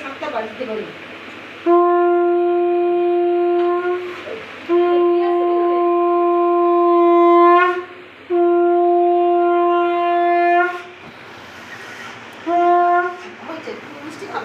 সাতটা বাড়িতে পারি মিষ্টি খাব।